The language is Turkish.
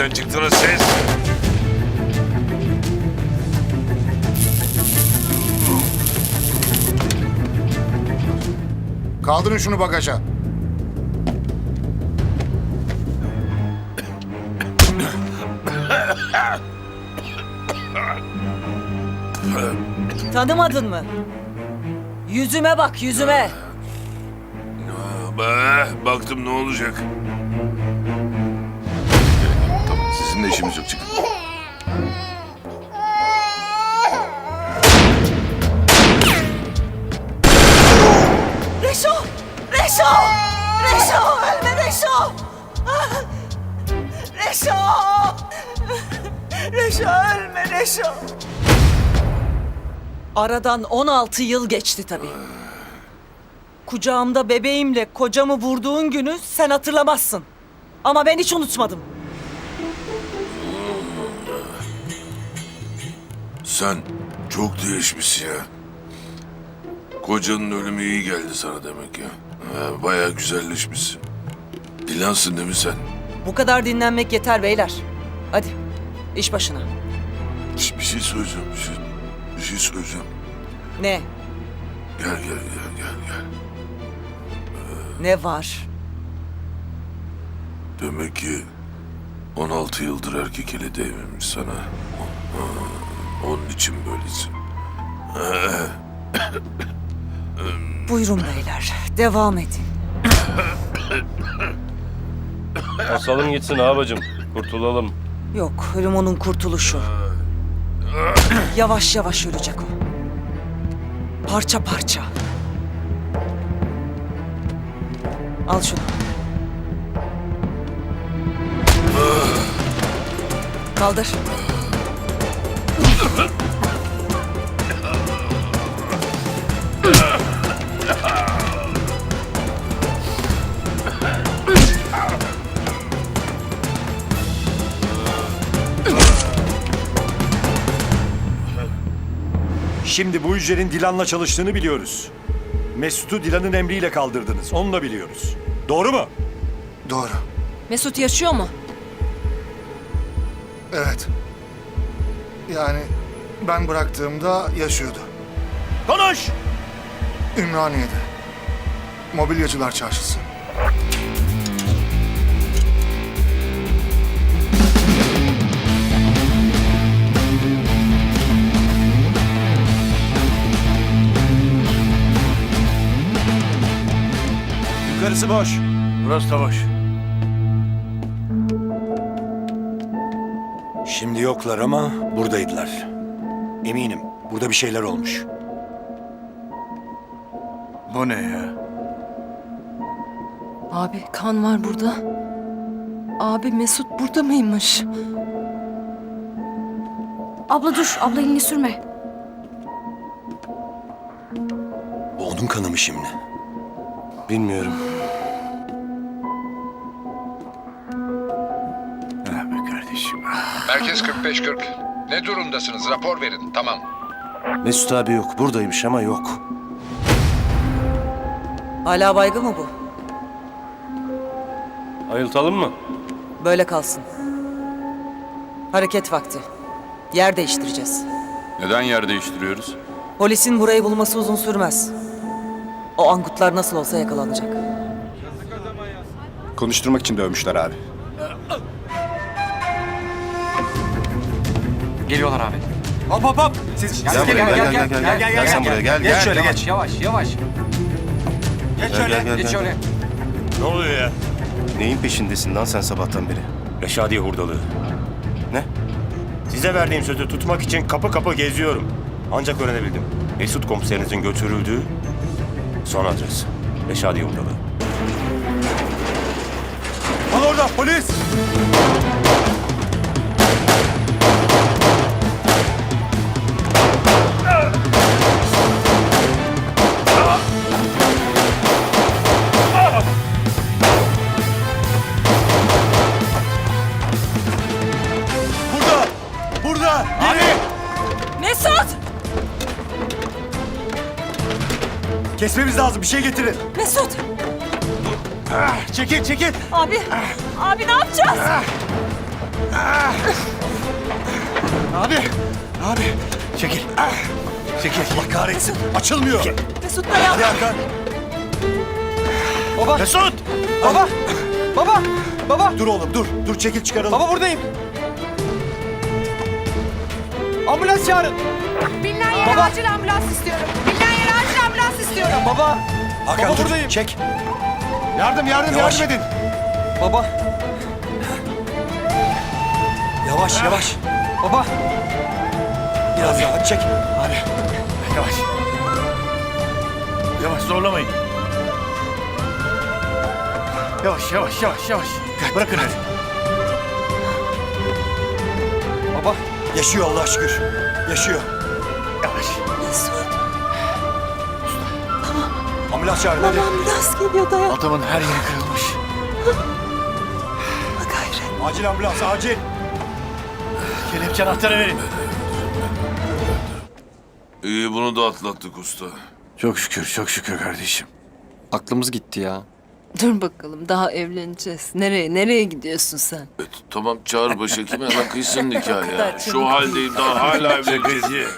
mı ses? Kaldırın şunu bagaja. Tanımadın mı? Yüzüme bak yüzüme. Be, baktım ne olacak? Sizinle işimiz yok çıkın. Reşo! Reşo! Reşo! Ölme Reşo! Reşo! Reşo ölme Reşo! Aradan 16 yıl geçti tabii. Kucağımda bebeğimle kocamı vurduğun günü sen hatırlamazsın. Ama ben hiç unutmadım. Sen çok değişmişsin ya. Kocanın ölümü iyi geldi sana demek ya. Ha, bayağı güzelleşmişsin. Dilansın değil mi sen? Bu kadar dinlenmek yeter beyler. Hadi iş başına. Şş, Bir şey söyleyeceğim, bir şey, bir şey söyleyeceğim. Ne? Gel gel gel gel gel. Ne var? Demek ki 16 yıldır erkek eli değmemiş sana. Ha, Onun için böylesin. Buyurun beyler. Devam edin. Basalım gitsin abicim. Kurtulalım. Yok, ölüm onun kurtuluşu. Yavaş yavaş ölecek o. Parça parça. Al şunu. Kaldır. Şimdi bu hücrenin Dilan'la çalıştığını biliyoruz. Mesut'u Dilan'ın emriyle kaldırdınız. Onu da biliyoruz. Doğru mu? Doğru. Mesut yaşıyor mu? Evet. Yani ben bıraktığımda yaşıyordu. Konuş! Ümraniye'de. Mobilyacılar çarşısı. Yukarısı boş. Burası da boş. Şimdi yoklar ama buradaydılar. Eminim burada bir şeyler olmuş. Bu ne ya? Abi kan var burada. Abi Mesut burada mıymış? Abla dur, abla elini sürme. Bu onun kanı mı şimdi? Bilmiyorum. Kardeşim. Merkez 45-40. Ne durumdasınız? Rapor verin. Tamam. Mesut abi yok. Buradaymış ama yok. Hala baygın mı bu? Ayıltalım mı? Böyle kalsın. Hareket vakti. Yer değiştireceğiz. Neden yer değiştiriyoruz? Polisin burayı bulması uzun sürmez. O angutlar nasıl olsa yakalanacak. Konuşturmak için dövmüşler abi. Geliyorlar abi. Hop hop hop! Siz Gel, gel, gel, gel, gel, gel, gel, gel, sen buraya gel. Geç şöyle Yavaş, geç. yavaş, yavaş. Geç şöyle. Geç şöyle. Ne oluyor ya? Neyin peşindesin lan sen sabahtan beri? Reşadiye hurdalığı. Ne? Size verdiğim sözü tutmak için kapı kapı geziyorum. Ancak öğrenebildim. Mesut komiserinizin götürüldüğü son adres. Reşadiye hurdalığı. Al orada polis! Kesmemiz lazım. Bir şey getirin. Mesut! Çekil çekil. Abi! Abi ne yapacağız? Abi! Abi! Çekil. Çekil. Allah kahretsin. Açılmıyor. Mesut dayan. Hadi Hakan. Baba. Mesut! Baba. Baba. Baba. Dur oğlum dur. Dur çekil çıkaralım. Baba buradayım. Ambulans çağırın. Bilinen yere Baba. acil ambulans istiyorum. Bilinen Baba. Hakan Baba dur. buradayım. Çek. Yardım yardım Yavaş. yardım edin. Baba. Yavaş yavaş. Baba. Biraz daha hadi çek. Abi. Yavaş. Yavaş zorlamayın. Yavaş yavaş yavaş yavaş. Bırakın hadi. Baba. Yaşıyor Allah şükür. Yaşıyor. Yavaş. Ambulans çağırın hadi. Ambulans geliyor dayan. Adamın her yeri kırılmış. Acil ambulans acil. Kelepçe anahtarı verin. İyi bunu da atlattık usta. Çok şükür çok şükür kardeşim. Aklımız gitti ya. Dur bakalım daha evleneceğiz. Nereye nereye gidiyorsun sen? Evet, tamam çağır başhekimi hemen kıysın nikahı ya. Şu haldeyim daha hala evleneceğiz.